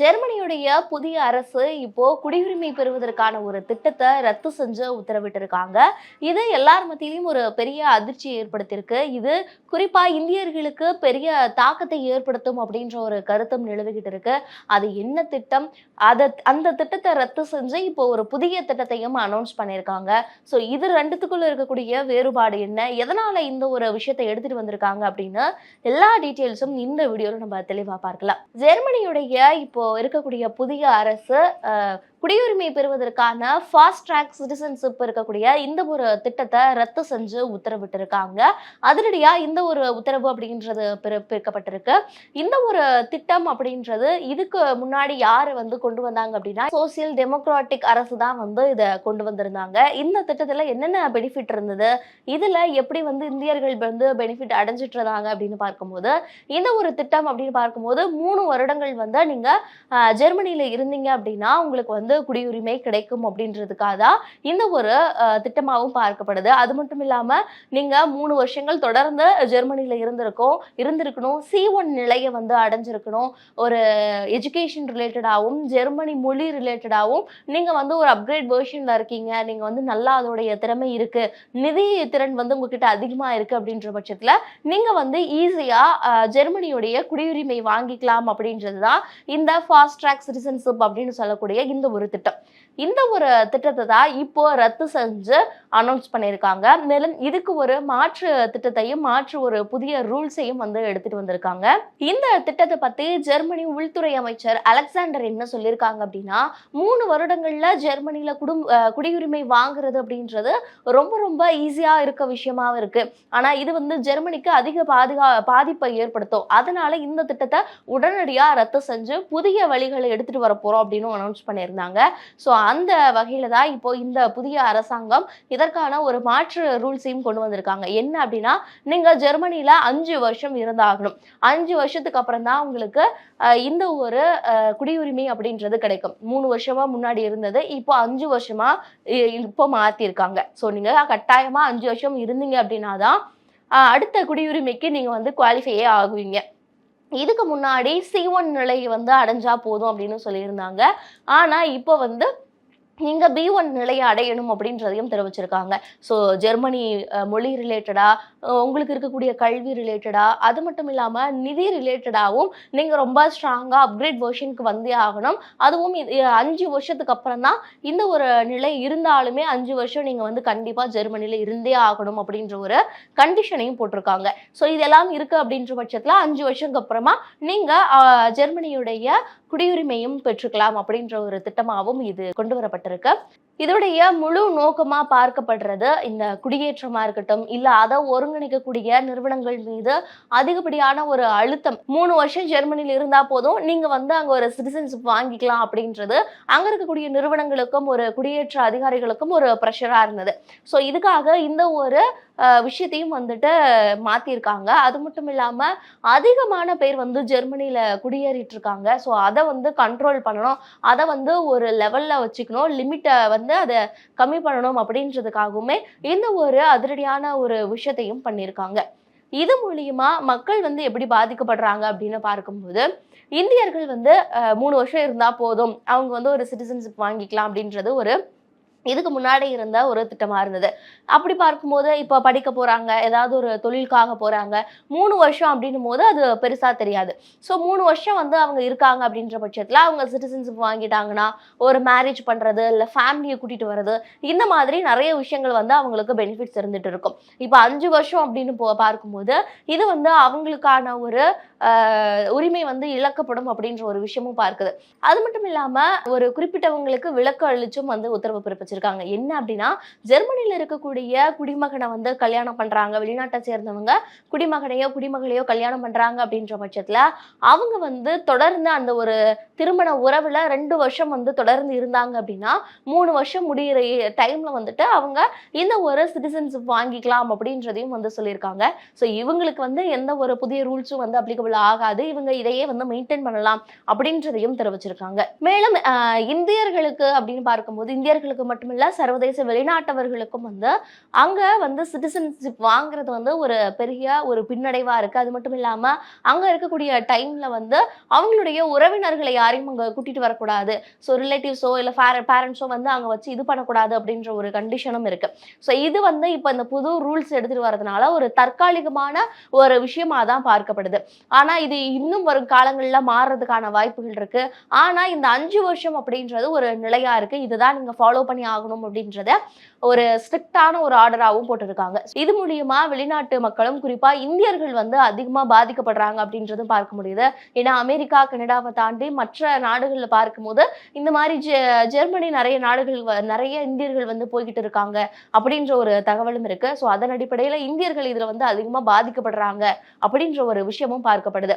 ஜெர்மனியுடைய புதிய அரசு இப்போ குடியுரிமை பெறுவதற்கான ஒரு திட்டத்தை ரத்து செஞ்சு உத்தரவிட்டிருக்காங்க. இது எல்லார் மத்தியிலும் ஒரு பெரிய அதிர்ச்சியை ஏற்படுத்தியிருக்கு. இது குறிப்பா இந்தியர்களுக்கு பெரிய தாக்கத்தை ஏற்படுத்தும் அப்படின்ற ஒரு கருத்தும் நிலவிக்கிட்டு இருக்கு அது என்ன திட்டம்? அதை அந்த திட்டத்தை ரத்து செஞ்சு இப்போ ஒரு புதிய திட்டத்தையும் அனௌன்ஸ் பண்ணியிருக்காங்க. ஸோ இது ரெண்டுத்துக்குள்ள இருக்கக்கூடிய வேறுபாடு என்ன? எதனால இந்த ஒரு விஷயத்தை எடுத்துட்டு வந்திருக்காங்க அப்படின்னு எல்லா டீட்டெயில்ஸும் இந்த வீடியோவில் நம்ம தெளிவாக பார்க்கலாம். ஜெர்மனியுடைய இப்போ இருக்கக்கூடிய புதிய அரசு குடியுரிமை பெறுவதற்கான ஃபாஸ்ட் ட்ராக் சிட்டிசன்ஷிப் இருக்கக்கூடிய இந்த ஒரு திட்டத்தை ரத்து செஞ்சு உத்தரவிட்டிருக்காங்க. அதிரடியா இந்த ஒரு உத்தரவு அப்படின்றது பிறப்பிக்கப்பட்டிருக்கு இந்த ஒரு திட்டம் அப்படின்றது இதுக்கு முன்னாடி யாரு வந்து கொண்டு வந்தாங்க அப்படின்னா சோசியல் டெமோக்ராட்டிக் அரசு தான் வந்து இதை கொண்டு வந்திருந்தாங்க. இந்த திட்டத்துல என்னென்ன பெனிஃபிட் இருந்தது? இதுல எப்படி வந்து இந்தியர்கள் வந்து பெனிஃபிட் அடைஞ்சிட்டு இருந்தாங்க அப்படின்னு பார்க்கும்போது இந்த ஒரு திட்டம் அப்படின்னு பார்க்கும்போது மூணு வருடங்கள் வந்து நீங்க ஜெர்மனியில இருந்தீங்க அப்படின்னா உங்களுக்கு வந்து குடியுரிமை கிடைக்கும் அப்படின்றதுக்காக தான் இந்த ஒரு திட்டமாகவும் பார்க்கப்படுது. அது மட்டும் இல்லாம நீங்க மூணு வருஷங்கள் தொடர்ந்து ஜெர்மனியில இருந்திருக்கோம் இருந்திருக்கணும். சி ஒன் நிலையை வந்து அடைஞ்சிருக்கணும். ஒரு எஜுகேஷன் ரிலேட்டடாகவும் ஜெர்மனி மொழி ரிலேட்டடாகவும் நீங்க வந்து ஒரு அப்கிரேட் வெர்ஷன்ல இருக்கீங்க. நீங்க வந்து நல்லா அதோடைய திறமை இருக்கு. நிதி திறன் வந்து உங்ககிட்ட அதிகமா இருக்கு அப்படின்ற பட்சத்துல நீங்க வந்து ஈஸியா ஜெர்மனியுடைய குடியுரிமை வாங்கிக்கலாம் அப்படின்றது தான் இந்த ஃபாஸ்ட் ட்ராக் சிட்டிசன்ஷிப் அப்படின்னு சொல்லக்கூடிய இந்த ஒரு திட்டம். இந்த ஒரு திட்டத்தை தான் இப்போ ரத்து செஞ்சு அனௌன்ஸ் பண்ணியிருக்காங்க. மேலும் இதுக்கு ஒரு மாற்று திட்டத்தையும் மாற்று ஒரு புதிய ரூல்ஸையும் வந்து எடுத்துட்டு வந்திருக்காங்க. இந்த திட்டத்தை பத்தி ஜெர்மனி உள்துறை அமைச்சர் அலெக்சாண்டர் என்ன சொல்லியிருக்காங்க அப்படின்னா மூணு வருடங்கள்ல ஜெர்மனியில குடும்ப குடியுரிமை வாங்குறது அப்படின்றது ரொம்ப ரொம்ப ஈஸியா இருக்க விஷயமாவும் இருக்கு. ஆனா இது வந்து ஜெர்மனிக்கு அதிக பாதுகா பாதிப்பை ஏற்படுத்தும். அதனால இந்த திட்டத்தை உடனடியா ரத்து செஞ்சு புதிய வழிகளை எடுத்துட்டு வர போறோம் அப்படின்னு அனௌன்ஸ் பண்ணியிருந்தாங்க. ஸோ அந்த வகையில தான் இப்போ இந்த புதிய அரசாங்கம் இதற்கான ஒரு மாற்று ரூல்ஸையும் கொண்டு வந்திருக்காங்க. என்ன அப்படின்னா நீங்க ஜெர்மனியில் அஞ்சு வருஷம் இருந்தாகணும். அஞ்சு வருஷத்துக்கு அப்புறம் தான் உங்களுக்கு இந்த ஒரு குடியுரிமை அப்படின்றது கிடைக்கும். மூணு வருஷமா முன்னாடி இருந்தது இப்போ அஞ்சு வருஷமா இ- இப்போ மாத்திருக்காங்க. ஸோ நீங்க கட்டாயமா அஞ்சு வருஷம் இருந்தீங்க அப்படின்னா தான் அடுத்த குடியுரிமைக்கு நீங்க வந்து குவாலிஃபையே ஆகுவீங்க. இதுக்கு முன்னாடி சி ஒன் நிலை வந்து அடைஞ்சா போதும் அப்படின்னு சொல்லியிருந்தாங்க. ஆனா இப்போ வந்து நீங்க பி ஒன் நிலையை அடையணும் அப்படின்றதையும் தெரிவிச்சிருக்காங்க. ஸோ ஜெர்மனி மொழி ரிலேட்டடாக உங்களுக்கு இருக்கக்கூடிய கல்வி ரிலேட்டடாக அது மட்டும் இல்லாமல் நிதி ரிலேட்டடாகவும் நீங்கள் ரொம்ப ஸ்ட்ராங்காக அப்கிரேட் வெர்ஷனுக்கு வந்தே ஆகணும். அதுவும் இது- அஞ்சு வருஷத்துக்கு அப்புறம் தான் இந்த ஒரு நிலை இருந்தாலுமே அஞ்சு வருஷம் நீங்கள் வந்து கண்டிப்பாக ஜெர்மனியில் இருந்தே ஆகணும் அப்படின்ற ஒரு கண்டிஷனையும் போட்டிருக்காங்க. ஸோ இதெல்லாம் இருக்குது அப்படின்ற பட்சத்தில் அஞ்சு வருஷத்துக்கு அப்புறமா நீங்கள் ஜெர்மனியுடைய குடியுரிமையும் பெற்றுக்கலாம் அப்படின்ற ஒரு திட்டமாகவும் இது கொண்டு வரப்பட்டது. பார்த்துருக்கு இதோடைய முழு நோக்கமா பார்க்கப்படுறது இந்த குடியேற்றமா இருக்கட்டும் இல்ல அதை ஒருங்கிணைக்கக்கூடிய நிறுவனங்கள் மீது அதிகப்படியான ஒரு அழுத்தம். மூணு வருஷம் ஜெர்மனியில் இருந்தா போதும் நீங்க வந்து அங்க ஒரு சிட்டிசன்ஷிப் வாங்கிக்கலாம் அப்படின்றது. அங்க இருக்கக்கூடிய நிறுவனங்களுக்கும் ஒரு குடியேற்ற அதிகாரிகளுக்கும் ஒரு ப்ரெஷரா இருந்தது. ஸோ இதுக்காக இந்த ஒரு விஷயத்தையும் வந்துட்டு மாத்திருக்காங்க. அது மட்டும் இல்லாம அதிகமான பேர் வந்து ஜெர்மனியில குடியேறிட்டு இருக்காங்க ஸோ அதை வந்து கண்ட்ரோல் பண்ணணும். அதை வந்து ஒரு லெவல்ல வச்சுக்கணும். லிமிட்டை வந்து அதை கம்மி பண்ணணும் அப்படின்றதுக்காகவுமே இந்த ஒரு அதிரடியான ஒரு விஷயத்தையும் பண்ணியிருக்காங்க இது மூலியமா மக்கள் வந்து எப்படி பாதிக்கப்படுறாங்க அப்படின்னு பார்க்கும்போது இந்தியர்கள் வந்து மூணு வருஷம் இருந்தால் போதும். அவங்க வந்து ஒரு சிட்டிசன்ஷிப் வாங்கிக்கலாம் அப்படின்றது ஒரு இதுக்கு முன்னாடி இருந்த ஒரு திட்டமாக இருந்தது. அப்படி பார்க்கும்போது இப்போ படிக்க போகிறாங்க ஏதாவது ஒரு தொழிலுக்காக போகிறாங்க மூணு வருஷம் அப்படின்னும் போது அது பெருசாக தெரியாது. ஸோ மூணு வருஷம் வந்து அவங்க இருக்காங்க அப்படின்ற பட்சத்தில் அவங்க சிட்டிசன்ஷிப் வாங்கிட்டாங்கன்னா ஒரு மேரேஜ் பண்ணுறது இல்லை ஃபேமிலியை கூட்டிகிட்டு வர்றது இந்த மாதிரி நிறைய விஷயங்கள் வந்து அவங்களுக்கு பெனிஃபிட்ஸ் இருந்துட்டு இருக்கும். இப்போ அஞ்சு வருஷம் அப்படின்னு போ பார்க்கும்போது இது வந்து அவங்களுக்கான ஒரு உரிமை வந்து இழக்கப்படும் அப்படின்ற ஒரு விஷயமும் பார்க்குது. அது மட்டும் இல்லாமல் ஒரு குறிப்பிட்டவங்களுக்கு விளக்கு அழிச்சும் வந்து உத்தரவு வச்சிருக்காங்க. என்ன அப்படின்னா ஜெர்மனியில் இருக்கக்கூடிய குடிமகனை வந்து கல்யாணம் பண்றாங்க. வெளிநாட்டை சேர்ந்தவங்க குடிமகனையோ குடிமகளையோ கல்யாணம் பண்றாங்க அப்படின்ற பட்சத்துல அவங்க வந்து தொடர்ந்து அந்த ஒரு திருமண உறவுல ரெண்டு வருஷம் வந்து தொடர்ந்து இருந்தாங்க அப்படின்னா மூணு வருஷம் முடிகிற டைம்ல வந்துட்டு அவங்க இந்த ஒரு சிட்டிசன்ஷிப் வாங்கிக்கலாம் அப்படின்றதையும் வந்து சொல்லியிருக்காங்க. ஸோ இவங்களுக்கு வந்து எந்த ஒரு புதிய ரூல்ஸும் வந்து அப்ளிகபிள் ஆகாது. இவங்க இதையே வந்து மெயின்டைன் பண்ணலாம் அப்படின்றதையும் தெரிவிச்சிருக்காங்க. மேலும் ஆஹ், இந்தியர்களுக்கு அப்படின்னு பார்க்கும்போது இந்தியர்களுக்கு மட்டும் மட்டுமில்ல சர்வதேச வெளிநாட்டவர்களுக்கும் வந்து அங்கே வந்து சிட்டிசன்ஷிப் வாங்குறது வந்து ஒரு பெரிய ஒரு பின்னடைவாக இருக்குது அது மட்டும் இல்லாமல் அங்கே இருக்கக்கூடிய டைமில் வந்து அவங்களுடைய உறவினர்களை யாரையும் அங்கே கூட்டிகிட்டு வரக்கூடாது. ஸோ ரிலேட்டிவ்ஸோ இல்லை பேரண்ட்ஸோ வந்து அங்கே வச்சு இது பண்ணக்கூடாது அப்படின்ற ஒரு கண்டிஷனும் இருக்குது ஸோ இது வந்து இப்போ இந்த புது ரூல்ஸ் எடுத்துகிட்டு வரதுனால ஒரு தற்காலிகமான ஒரு விஷயமா தான் பார்க்கப்படுது. ஆனால் இது இன்னும் வரும் காலங்களில் மாறுறதுக்கான வாய்ப்புகள் இருக்குது ஆனால் இந்த அஞ்சு வருஷம் அப்படின்றது ஒரு நிலையாக இருக்குது இதுதான் நீங்கள் ஃபாலோ பண்ணி ஆகணும் அப்படின்றத ஒரு ஸ்ட்ரிக்டான ஒரு ஆர்டராகவும் போட்டிருக்காங்க. இது மூலியமா வெளிநாட்டு மக்களும் குறிப்பா இந்தியர்கள் வந்து அதிகமா பாதிக்கப்படுறாங்க அப்படின்றதும் பார்க்க முடியுது. ஏன்னா அமெரிக்கா கனடாவை தாண்டி மற்ற நாடுகள்ல பார்க்கும்போது இந்த மாதிரி ஜெ- ஜெர்மனி நிறைய நாடுகள் வ- நிறைய இந்தியர்கள் வந்து போய்கிட்டு இருக்காங்க அப்படின்ற ஒரு தகவலும் இருக்கு. ஸோ அதன் அடிப்படையில இந்தியர்கள் இதுல வந்து அதிகமா பாதிக்கப்படுறாங்க அப்படின்ற ஒரு விஷயமும் பார்க்கப்படுது.